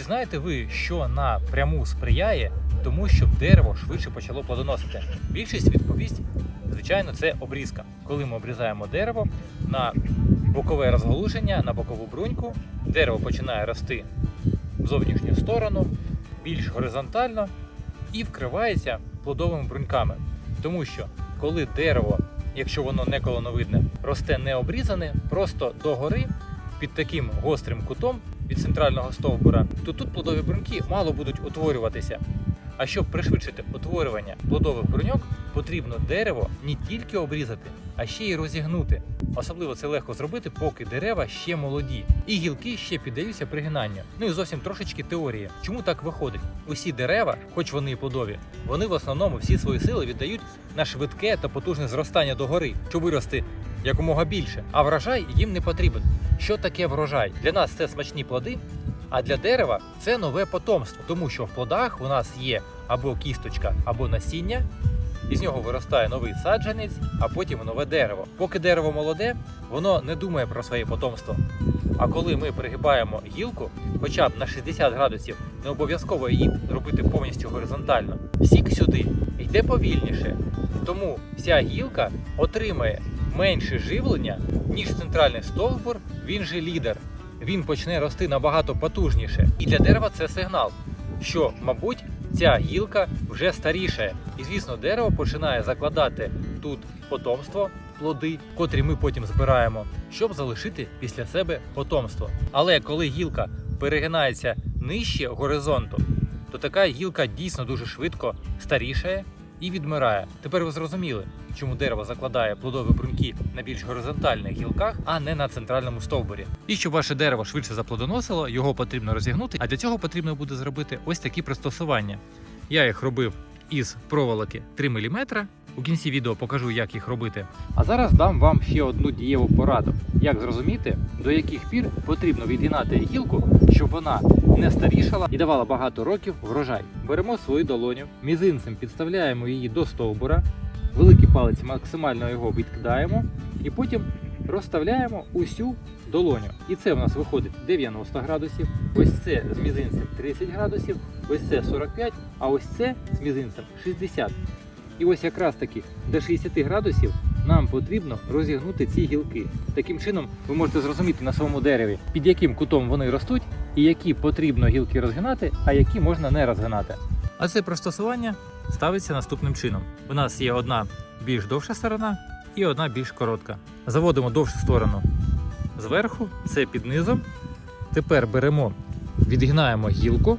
Чи знаєте ви, що напряму сприяє тому, щоб дерево швидше почало плодоносити? Більшість відповість, звичайно, це обрізка. Коли ми обрізаємо дерево на бокове розгалуження, на бокову бруньку, дерево починає рости в зовнішню сторону, більш горизонтально і вкривається плодовими бруньками. Тому що коли дерево, якщо воно не колоновидне, росте не обрізане, просто догори під таким гострим кутом від центрального стовбура, то тут плодові бруньки мало будуть утворюватися. А щоб пришвидшити утворювання плодових бруньок, потрібно дерево не тільки обрізати, а ще й розігнути. Особливо це легко зробити, поки дерева ще молоді, і гілки ще піддаються пригинанню. Ну і зовсім трошечки теорії. Чому так виходить? Усі дерева, хоч вони і плодові, вони в основному всі свої сили віддають на швидке та потужне зростання догори, щоб вирости якомога більше. А врожай їм не потрібен. Що таке врожай? Для нас це смачні плоди, а для дерева це нове потомство, тому що в плодах у нас є або кісточка, або насіння. Із нього виростає новий саджанець, а потім нове дерево. Поки дерево молоде, воно не думає про своє потомство. А коли ми пригибаємо гілку, хоча б на 60 градусів, не обов'язково її робити повністю горизонтально. Сік сюди йде повільніше, тому ця гілка отримає менше живлення, ніж центральний стовбур, він же лідер. Він почне рости набагато потужніше. І для дерева це сигнал, що, мабуть, ця гілка вже старішає. І звісно, дерево починає закладати тут потомство, плоди, котрі ми потім збираємо, щоб залишити після себе потомство. Але коли гілка перегинається нижче горизонту, то така гілка дійсно дуже швидко старішає і відмирає. Тепер ви зрозуміли, чому дерево закладає плодові бруньки на більш горизонтальних гілках, а не на центральному стовбурі. І щоб ваше дерево швидше заплодоносило, його потрібно розігнути. А для цього потрібно буде зробити ось такі пристосування. Я їх робив із проволоки 3 мм. У кінці відео покажу, як їх робити. А зараз дам вам ще одну дієву пораду. Як зрозуміти, до яких пір потрібно відгинати гілку, щоб вона не старішала і давала багато років врожай. Беремо свою долоню, мізинцем підставляємо її до стовбура, великий палець максимально його відкидаємо і потім розставляємо усю долоню. І це в нас виходить 90 градусів, ось це з мізинцем 30 градусів, ось це 45, а ось це з мізинцем 60. І ось якраз таки до 60 градусів нам потрібно розігнути ці гілки. Таким чином ви можете зрозуміти на своєму дереві, під яким кутом вони ростуть, і які потрібно гілки розгинати, а які можна не розгинати. А це пристосування ставиться наступним чином: у нас є одна більш довша сторона і одна більш коротка. Заводимо довшу сторону зверху, це під низом. Тепер беремо, відгинаємо гілку.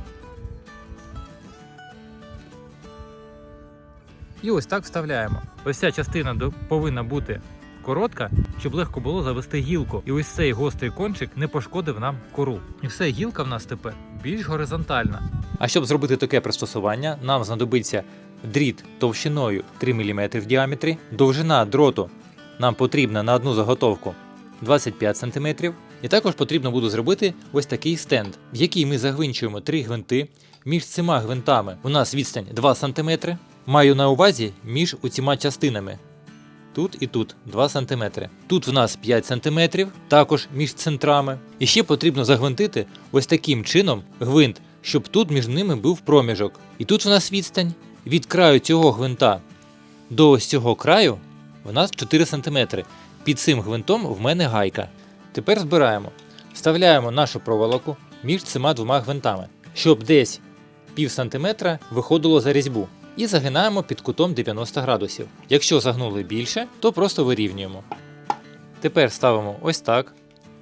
І ось так вставляємо. Ось ця частина повинна бути коротка, щоб легко було завести гілку. І ось цей гострий кончик не пошкодив нам кору. І все, гілка в нас тепер більш горизонтальна. А щоб зробити таке пристосування, нам знадобиться дріт товщиною 3 мм в діаметрі. Довжина дроту нам потрібна на одну заготовку 25 см. І також потрібно буде зробити ось такий стенд, в який ми загвинчуємо три гвинти. Між цими гвинтами у нас відстань 2 см. Маю на увазі між оціма частинами. Тут і тут 2 см. Тут в нас 5 см, також між центрами. І ще потрібно загвинтити ось таким чином гвинт, щоб тут між ними був проміжок. І тут в нас відстань від краю цього гвинта до ось цього краю у нас 4 см. Під цим гвинтом в мене гайка. Тепер збираємо. Вставляємо нашу проволоку між цими двома гвинтами, щоб десь пів сантиметра виходило за різьбу. І загинаємо під кутом 90 градусів. Якщо загнули більше, то просто вирівнюємо. Тепер ставимо ось так,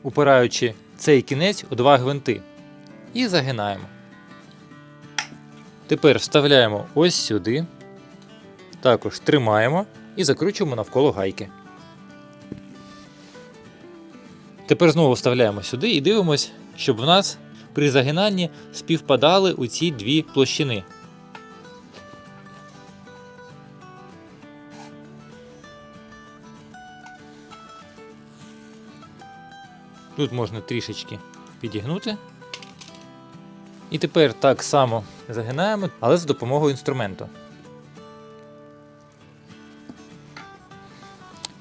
упираючи цей кінець у два гвинти. І загинаємо. Тепер вставляємо ось сюди. Також тримаємо і закручуємо навколо гайки. Тепер знову вставляємо сюди і дивимось, щоб в нас при загинанні співпадали у ці дві площини. Тут можна трішечки підігнути. І тепер так само загинаємо, але з допомогою інструменту.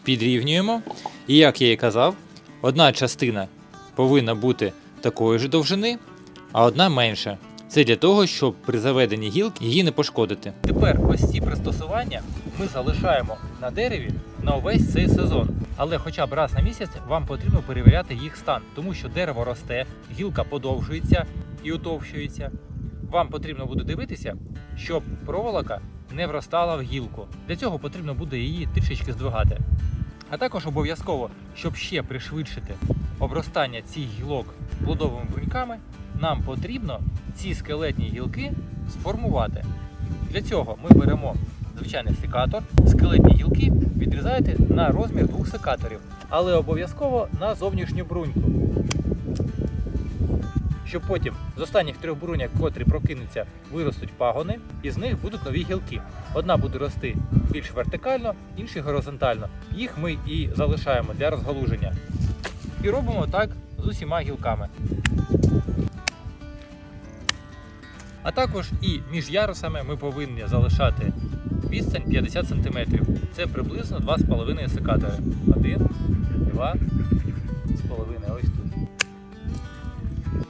Підрівнюємо. І як я і казав, одна частина повинна бути такої ж довжини, а одна менша. Це для того, щоб при заведенні гілки її не пошкодити. Тепер ось ці пристосування ми залишаємо на дереві на увесь цей сезон. Але хоча б раз на місяць вам потрібно перевіряти їх стан, тому що дерево росте, гілка подовжується і утовщується. Вам потрібно буде дивитися, щоб проволока не вростала в гілку. Для цього потрібно буде її трішечки здвигати. А також обов'язково, щоб ще пришвидшити обростання цих гілок плодовими бруньками, нам потрібно ці скелетні гілки сформувати. Для цього ми беремо звичайний секатор, скелетні гілки відрізаєте на розмір двох секаторів, але обов'язково на зовнішню бруньку. Щоб потім з останніх трьох бруняк, котрі прокинуться, виростуть пагони, і з них будуть нові гілки. Одна буде рости більш вертикально, інша горизонтально. Їх ми і залишаємо для розгалуження. І робимо так з усіма гілками. А також і між ярусами ми повинні залишати відстань 50 см. Це приблизно 2,5 секатори. Один, два, з половиною ось тут.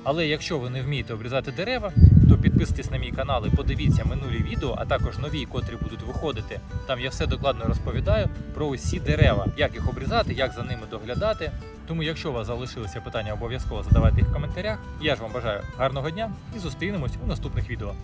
Але якщо ви не вмієте обрізати дерева, то підписуйтесь на мій канал і подивіться минулі відео, а також нові, котрі будуть виходити. Там я все докладно розповідаю про усі дерева, як їх обрізати, як за ними доглядати. Тому, якщо у вас залишилися питання, обов'язково задавайте їх в коментарях. Я ж вам бажаю гарного дня і зустрінемось у наступних відео.